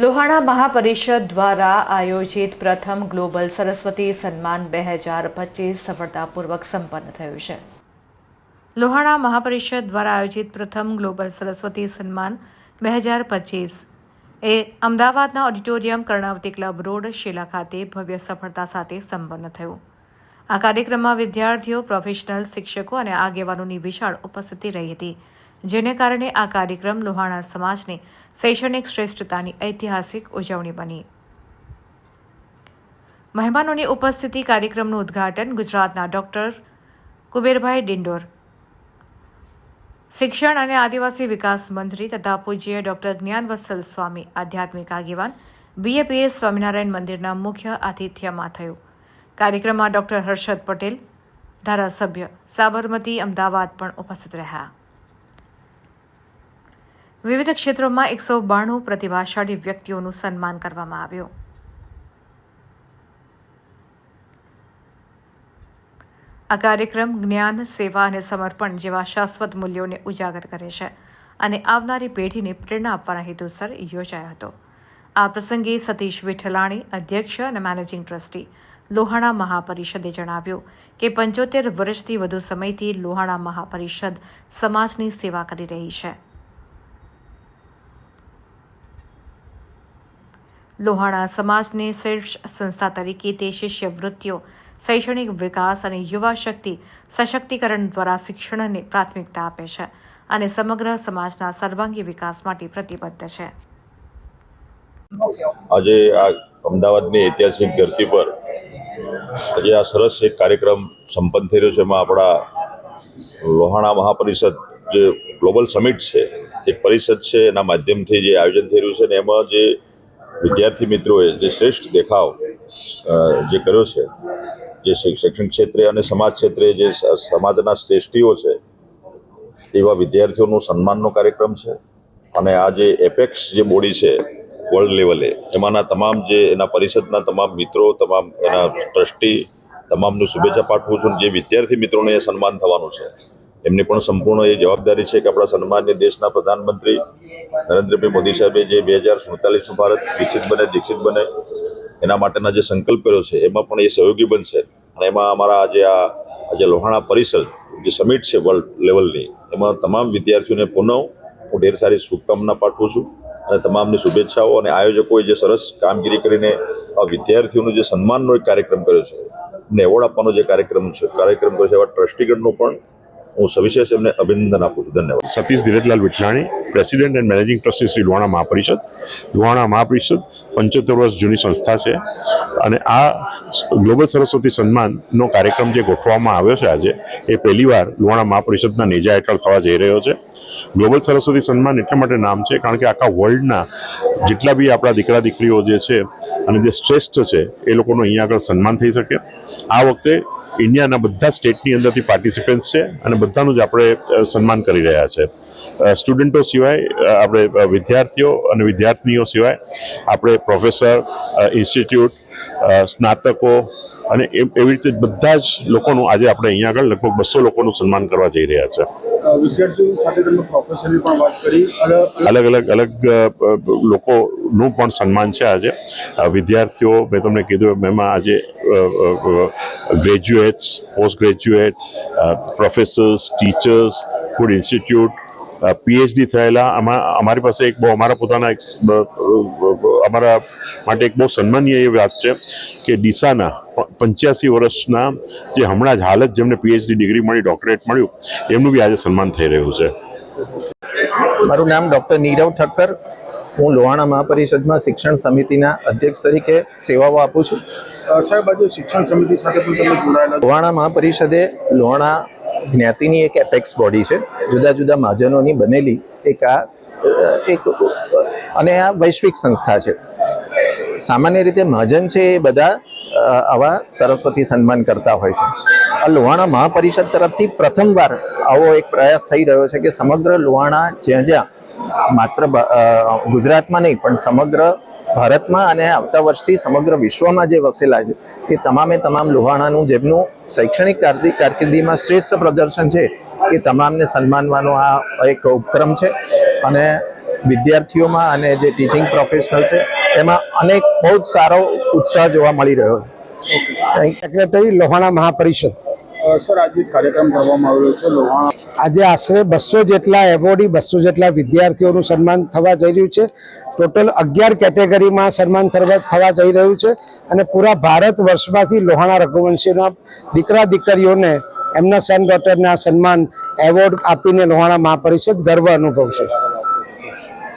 લોહાણા મહાપરિષદ દ્વારા આયોજિત પ્રથમ ગ્લોબલ સરસ્વતી સન્માન બે હજાર પચીસ સફળતાપૂર્વક સંપન્ન થયું છે. લોહાણા મહાપરિષદ દ્વારા આયોજિત પ્રથમ ગ્લોબલ સરસ્વતી સન્માન બે હજાર પચીસ એ અમદાવાદના ઓડિટોરિયમ કર્ણાવતી ક્લબ રોડ શિલા ખાતે ભવ્ય સફળતા સાથે સંપન્ન થયું. આ કાર્યક્રમમાં વિદ્યાર્થીઓ, પ્રોફેશનલ શિક્ષકો અને આગેવાનોની વિશાળ ઉપસ્થિતિ રહી હતી. જેને કારણે આ કાર્યક્રમ લોહાણા સમાજની શૈક્ષણિક શ્રેષ્ઠતાની ઐતિહાસિક ઉજવણી બની. મહેમાનોની ઉપસ્થિતિ કાર્યક્રમનું ઉદ્ઘાટન ગુજરાતના ડોક્ટર કુબેરભાઈ ડિંડોર, શિક્ષણ અને આદિવાસી વિકાસ મંત્રી તથા પૂજ્ય ડોક્ટર જ્ઞાનવત્સલ સ્વામી, આધ્યાત્મિક આગેવાન બીએપીએસ સ્વામિનારાયણ મંદિરના મુખ્ય આતિથ્યમાં થયું. કાર્યક્રમમાં ડોક્ટર હર્ષદ પટેલ, ધારાસભ્ય સાબરમતી અમદાવાદ પણ ઉપસ્થિત રહ્યા. વિવિધ ક્ષેત્રોમાં એકસો બાણું પ્રતિભાશાળી વ્યક્તિઓનું સન્માન કરવામાં આવ્યું. આ કાર્યક્રમ જ્ઞાન, સેવા અને સમર્પણ જેવા શાશ્વત મૂલ્યોને ઉજાગર કરે છે અને આવનારી પેઢીને પ્રેરણા આપવાના હેતુસર યોજાયો હતો. આ પ્રસંગે સતીશ વિઠલાણી અધ્યક્ષ અને મેનેજિંગ ટ્રસ્ટી લોહાણા મહાપરિષદે જણાવ્યું કે પંચોતેર વર્ષથી વધુ સમયથી લોહાણા મહાપરિષદ સમાજની સેવા કરી રહી છે. લોહાણા સમાજને શ્રેષ્ઠ સંસ્થા તરીકે તે શિષ્યવૃત્તિઓ, શૈક્ષણિક વિકાસ અને યુવા શક્તિ સશક્તિકરણ દ્વારા શિક્ષણને પ્રાથમિકતા આપે છે અને સમગ્ર સમાજના સર્વાંગી વિકાસ માટે પ્રતિબદ્ધ છે. આજે આ અમદાવાદની ઐતિહાસિક ધરતી પર આજે આ સરસ એક કાર્યક્રમ સંપન્ન થઈ રહ્યો છે. એમાં આપણા લોહાણા મહાપરિષદ જે ગ્લોબલ સમિટ છે, એક પરિષદ છે, એના માધ્યમથી જે આયોજન થઈ રહ્યું છે. ને એમાં જે વિદ્યાર્થી મિત્રોએ જે શ્રેષ્ઠ દેખાવ જે કર્યો છે, જે શૈક્ષણિક ક્ષેત્રે અને સમાજ ક્ષેત્રે જે સમાજના શ્રેષ્ઠીઓ છે, એવા વિદ્યાર્થીઓનું સન્માનનો કાર્યક્રમ છે. અને આ જે એપેક્સ જે બોડી છે, વર્લ્ડ લેવલે, એમાંના તમામ જે એના પરિષદના તમામ મિત્રો, તમામ એના ટ્રસ્ટી, તમામનું શુભેચ્છા પાઠવું છું. જે વિદ્યાર્થી મિત્રોને સન્માન થવાનું છે. એમની પણ સંપૂર્ણ એ જવાબદારી છે કે આપણા સન્માન્ય દેશના પ્રધાનમંત્રી નરેન્દ્રભાઈ મોદી સાહેબે જે બે હજાર સુડતાલીસનું ભારત વિકસિત બને, દીક્ષિત બને, એના માટેના જે સંકલ્પ કર્યો છે, એમાં પણ એ સહયોગી બનશે. અને એમાં અમારા આજે આ આજે લોહાણા પરિષદ જે સમિટ છે વર્લ્ડ લેવલની, એમાં તમામ વિદ્યાર્થીઓને પુનઃ હું ઢેર સારી શુભકામના પાઠવું છું અને તમામની શુભેચ્છાઓ અને આયોજકોએ જે સરસ કામગીરી કરીને આ વિદ્યાર્થીઓનો જે સન્માનનો એક કાર્યક્રમ કર્યો છે, એમને એવોર્ડ આપવાનો જે કાર્યક્રમ છે, કાર્યક્રમ કર્યો છે, એવા ટ્રસ્ટીગણનું પણ હું સવિશેષ એમને અભિનંદન આપું છું. ધન્યવાદ. Satish Dhirajlal Vithalani president and managing trustee Shri Lohana Mahaparishad. Lohana Mahaparishad પંચોતેર વર્ષ જૂની સંસ્થા છે. અને આ ગ્લોબલ સરસ્વતી સન્માનનો કાર્યક્રમ જે ગોઠવવામાં આવ્યો છે આજે, એ પહેલીવાર લુહાણા મહાપરિષદના નેજા હેઠળ થવા જઈ રહ્યો છે. ગ્લોબલ સરસ્વતી સન્માન એટલા માટે નામ છે કારણ કે આખા વર્લ્ડના જેટલા બી આપણા દીકરા દીકરીઓ જે છે અને જે શ્રેષ્ઠ છે, એ લોકોનું અહીંયા આગળ સન્માન થઈ શકે. આ વખતે ઇન્ડિયાના બધા સ્ટેટની અંદરથી પાર્ટિસિપન્ટ્સ છે અને બધાનું જ આપણે સન્માન કરી રહ્યા છે. સ્ટુડન્ટો સિવાય આપણે વિદ્યાર્થીઓ અને વિદ્યાર્થીનીઓ સિવાય આપણે પ્રોફેસર ઇન્સ્ટિટ્યૂટ સ્નાતકો અને એવી રીતે બધા જ લોકોનું આજે આપણે અહીંયા આગળ લગભગ બસો લોકોનું સન્માન કરવા જઈ રહ્યા છે. વિદ્યાર્થીઓ સાથે તમે પ્રોફેસરની પણ વાત કરી. અલગ અલગ અલગ લોકોનું પણ સન્માન છે આજે. વિદ્યાર્થીઓ મેં તમને કીધું એમ આજે graduates post graduate professors teachers food institute PhD થયેલા. આમાં અમારી પાસે એક બહુ અમારા પોતાના એક અમારા માટે એક બહુ સન્માનીય એ વાત છે કે ડીસાના પંચ્યાસી વર્ષના જે હમણાં જ હાલ જ જેમને પીએચડી ડિગ્રી મળી ડોક્ટરેટ મળ્યું એમનું બી આજે સન્માન થઈ રહ્યું છે. મારું નામ ડૉક્ટર નીરવ ઠક્કર. હું લોહાણા મહાપરિષદમાં શિક્ષણ સમિતિના અધ્યક્ષ તરીકે સેવાઓ આપું છું. સાહેબ આજે શિક્ષણ સમિતિ સાથે પણ તમે જોડાયેલા લોહાણા મહાપરિષદે લોહાણા જ્ઞાતિની એક એપેક્સ બોડી છે. જુદા જુદા મહાજનોની બનેલી એક આ એક અને આ વૈશ્વિક સંસ્થા છે. સામાન્ય રીતે મહાજન છે એ બધા આવા સરસ્વતી સન્માન કરતા હોય છે. આ લોહાણા મહાપરિષદ તરફથી પ્રથમવાર આવો એક પ્રયાસ થઈ રહ્યો છે કે સમગ્ર લોહાણા જ્યાં જ્યાં માત્ર ગુજરાતમાં નહીં, પણ સમગ્ર ભારતમાં અને આવતા વર્ષથી સમગ્ર વિશ્વમાં જે વસેલા છે, એ તમામે તમામ લોહાણાનું જેમનું શૈક્ષણિક કારકિ- કારકિર્દીમાં શ્રેષ્ઠ પ્રદર્શન છે, એ તમામને સન્માનવાનો આ એક ઉપક્રમ છે. અને વિદ્યાર્થીઓમાં અને જે ટીચિંગ પ્રોફેશનલ છે એમાં અનેક બહુ જ સારો ઉત્સાહ જોવા મળી રહ્યો છે. સેક્રેટરી લોહાણા મહાપરિષદ. સર આજે કાર્યક્રમ કરવામાં આવ્યો છે લોહાણા આજે આશરે બસો જેટલા એવોર્ડી બસો જેટલા વિદ્યાર્થીઓનું સન્માન થવા જઈ રહ્યું છે. ટોટલ અગિયાર કેટેગરીમાં સન્માન થવા થવા જઈ રહ્યું છે અને પૂરા ભારત વર્ષમાંથી લોહાણા રઘુવંશીના દીકરા દીકરીઓને એમના સન ડોટરના સન્માન એવોર્ડ આપીને લોહાણા મહાપરિષદ ગર્વ અનુભવશે.